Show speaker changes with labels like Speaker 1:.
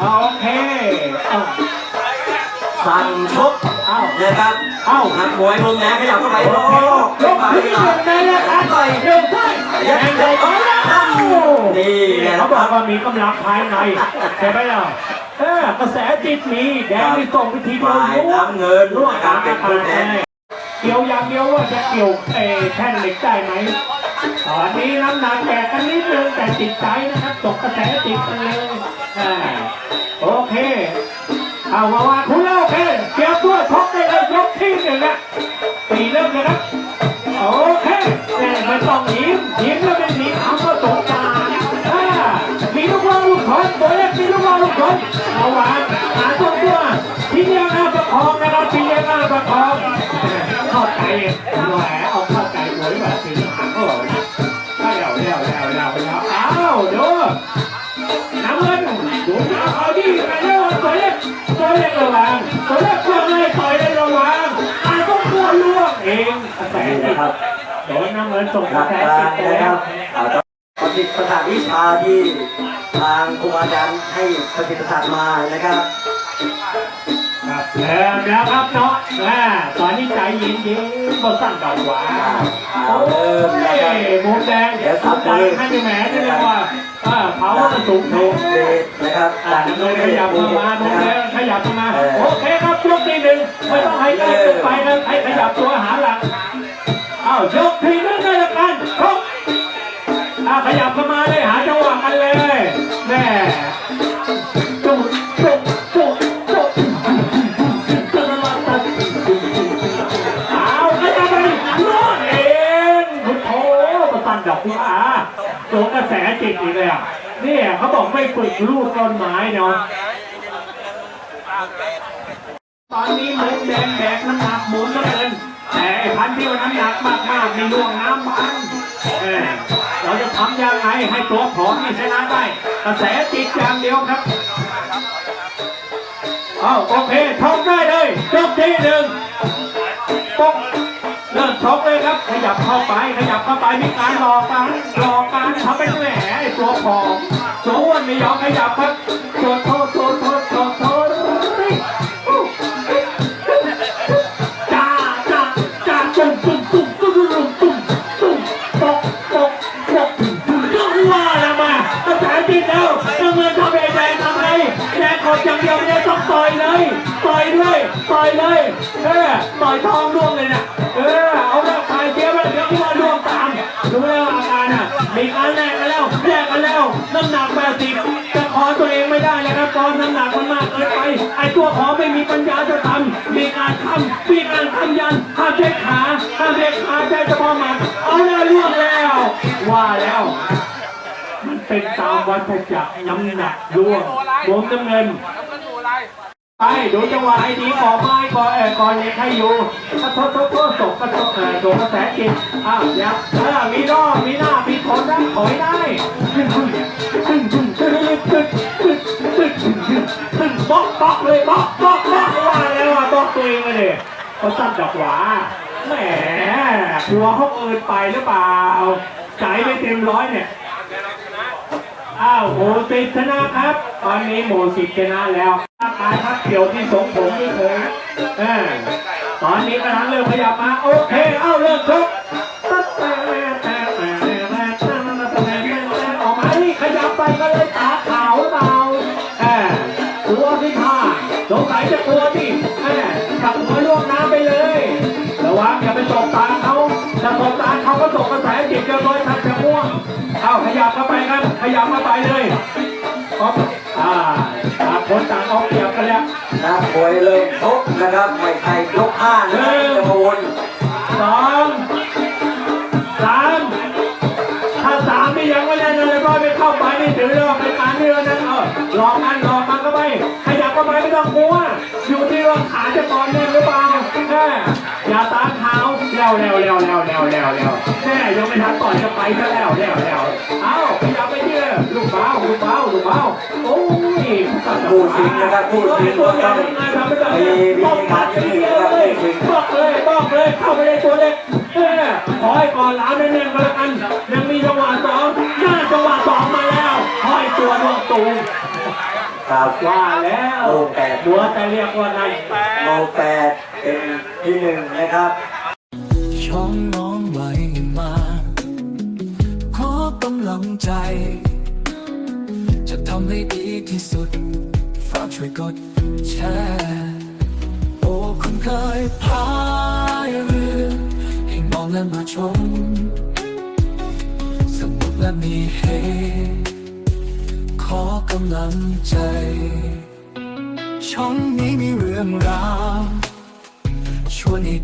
Speaker 1: โอเคเอา
Speaker 2: สั่งชก
Speaker 1: เอา
Speaker 2: นะครับ
Speaker 1: เอ้า
Speaker 2: นักมวยมุมแดงขยับเข้าไป
Speaker 1: โอ้
Speaker 2: โห
Speaker 1: ยกที่หนึ่งในรายกาต่อยหนึ่งใช่แดงเลยเอาแล้ว
Speaker 2: นี่ไง
Speaker 1: เขา
Speaker 2: เขา
Speaker 1: บอ
Speaker 2: ก
Speaker 1: ว่ามีกำลังภายในใช่ไหมล่ะกระแสจิตมีแดงมีส่งไปทีเดียว
Speaker 2: ฝ่าย
Speaker 1: รู้
Speaker 2: น้ำเงิน
Speaker 1: ร่วงกา
Speaker 2: บ
Speaker 1: ง
Speaker 2: เป็น
Speaker 1: คาร
Speaker 2: แพ้
Speaker 1: เกี่ยวอย่างเดียวว่าจะเกี่ยวเอแท่นเหล็กได้ไหมตอนนี้น้ำหนักแตกกันนิดนึงแต่จิตใจนะครับตกกระแสจิตกันเลยอ่า โอเค เอาว่าว่าคุณเล่าโอเคเกี่ยวตัวชกได้เลยยกที่หนึ่งอะตีเริ่มเลยครับโอเคแม่ไม่ต้องยิ้มยิ้มแล้วเป็นสีขาวก็สงการอ่ามีลูกล่อลูกขนตัวเล็กมีลูกล่อลูกขนเอาหวานหาตัวตัวทีเดียวหน้าประคองนะครับทีเดียวหน้าประคองเข้าใจแหวเตัวเล็กระวังตัวเล็กตัวเลยต่อยเลยระวังอาต้องกลัวล่วงเองแต่
Speaker 2: นี่นะครับ
Speaker 1: โดนน้ำเงินส่ง
Speaker 2: หลัก
Speaker 1: แส
Speaker 2: การ
Speaker 1: ติดไป
Speaker 2: นะค
Speaker 1: แล้
Speaker 2: รั
Speaker 1: ว
Speaker 2: บอ่าปฏิปทาวิชาที่ทางครูอาจารย์ให้ปฏิปทามานะครับ
Speaker 1: ครับเริ่มแล้วครับเนาะอ่าตอนนี้ใจเย็นเย็นๆก็สั่งดอกหวาน
Speaker 2: เอาเริ่มนะครับ
Speaker 1: โอ้ยมุมแดง
Speaker 2: เดี๋ยวสับ
Speaker 1: ใจ
Speaker 2: มือ
Speaker 1: ให้ไปแหมนี่เรียกว่า อ่าเผาจะสูง
Speaker 2: โน
Speaker 1: ทุก
Speaker 2: เดชนะครับ
Speaker 1: อ่าน้ำเงินขยับเข้ามามุมแดงขยับเข้ามาโอเคครับยกที่หนึ่งไม่ต้องให้ใกล้เกินไปนะให้ขยับตัวหาหลักอ้าวยกทีนึงได้ละกันครบอ่าขยับเข้ามาเลยหาจังหวะกันเลยแม่ ดอกพิอาโดนกระแสจิตอีกเลยอะนี่เขาบอกไม่ฝึกลูกต้นไม้เนาะตอนนี้หมุนแดงแดกน้ำหนักหมุนแล้วเกินแต่พันธุ์ที่ว่าน้ำหนักมากมากๆมีล่วงน้ำมันเออเราจะทำยังไงให้ตัวผอมนี่ชนะได้กระแสจิตอย่างเดียวครับเอาโอเคทงได้เลยยกที่หนึ่ง ยับขยับเข้าไป ขยับเข้าไปมีการหลอกกันหลอกกันทำเป็นแหมไอ้ตัวผอมตัวอ้วนไม่ยอมขยับครับตัวโทษโทษโทษโทษโทษจ้าจ้าจ้าตุ้มตุ้มตุ้มตุ้มตุ้มตุ้มตุ้มตกตกตกตุ้มว่าแล้วมาตั้งแต่จิตแล้วตั้งเงินทำเองแดงทำไงแดงขออย่างเดียวไม่ได้ต้องต่อยเลยต่อยด้วยต่อยเลยเออต่อยทองร่วงเลยนะเออ มีการแลกกันแล้วแลกกันแล้ว น้ำหนักแปดสิบจะขอตัวเองไม่ได้เลยครับตอนน้ำหนักมันมากเกินไป ไอ้ตัวขอไม่มีปัญญาจะทำมีการทำมีการทำยันห้ามใช้ขาห้ามใช้ขาใช้เฉพาะมัดเอาแล้วร่วงแล้ว ว่าแล้ว มันเป็นตามวัฏจักรน้ำหนักร่วงรวมน้ำเงิน ไปดูจังหวะให้ดีก่อไม้ก่อเออก่อเหล็กให้อยู่กระทบทบทบศกกระทบเออโดนกระแสจิตอ้าวยับเออมีรอบมีหน้ามีทนได้ถอยได้ขึ้นขึ้นขึ้นขึ้นขึ้นขึ้นขึ้นขึ้นขึ้นขึ้นขึ้นบล็อกบล็อกเลยบล็อกบล็อกบล็อกว่าแล้วว่าบล็อกตัวเองเลยเขาตั้งดอกหวาแหมกลัวเขาเกินไปหรือเปล่าใจไม่เต็มร้อยเนี่ย อ้าวโหสิบชนะครับ ตอนนี้โมสิบชนะแล้วร่างกายพักเกียวที่สงผมไม่เคยเออตอนนี้กำลังเริ่มขยับมา โอเค เอ้าเริ่มชกตั้งแต่แต่แต่แต่แต่แต่ออกมานี่ขยับไปก็เลยตาขาวเบาเออกลัวที่ท่าสงสัยจะกลัวที่เออขับหัวล่วงน้ำไปเลย ระวังอย่าไปตกตาเขาถ้าตกตาเขาก็ตกกระแสจิตเกินร้อยทันจะม่วง เอาขยับเข้าไปครับ ขยับเข้าไปเลยออกอ่าต่างคนต่างออกเปรียบกันแล้ว
Speaker 2: นักมวยเริ่มชกนะครับไม่ใช่ยกห้านะครับจะมาวน
Speaker 1: สองสามถ้าสามนี่ยังไม่ได้เลยก็ไม่เข้าไปนี่ถือว่าเป็นการเรือนั้นเออหลอกมันหลอกมันเข้าไปขยับเข้าไปไม่ต้องกลัวอยู่ที่ว่าขาจะก่อนแน่หรือเปล่า แล้วแล้วแล้วแล้วแล้วแล้วแล้วแม่ยังไม่ทันต่อยจะไปซะแล้วแล้วแล้วเอ้าขยับไปที่ลูกเบ้าลูกเบ้าลูกเบ้าโอ้ย
Speaker 2: พูดจริงนะครับพูดจริง
Speaker 1: ตัว
Speaker 2: ว่า
Speaker 1: ใหญ่
Speaker 2: ต้อง
Speaker 1: ไงทำไม่ได้
Speaker 2: มีวิธีการจะพูดนะครับพูดจริง
Speaker 1: บอกเลยบอกเลยเข้าไปในตัวเล็กเออขอให้ก่อนล้าวแน่นๆก็แล้วกันยังมีจังหวะสองหน้าจังหวะสองมาแล้วขอให้ตัวดวงตูม
Speaker 2: ครับ
Speaker 1: ว่าแล้ว
Speaker 2: โลแปด
Speaker 1: บัวแต่เรียกว่านั้น
Speaker 2: โลแปดเป็นที่หนึ่งนะครับ
Speaker 3: ช่องน้องไหลมา ขอกำลังใจ จะทำให้ดีที่สุด ฝากช่วยกดแชร์โอ้คุณเคยพายเรือให้มองและมาชมสนุกและมีเฮขอกำลังใจ ช่องนี้มีเรื่องราวชวนให้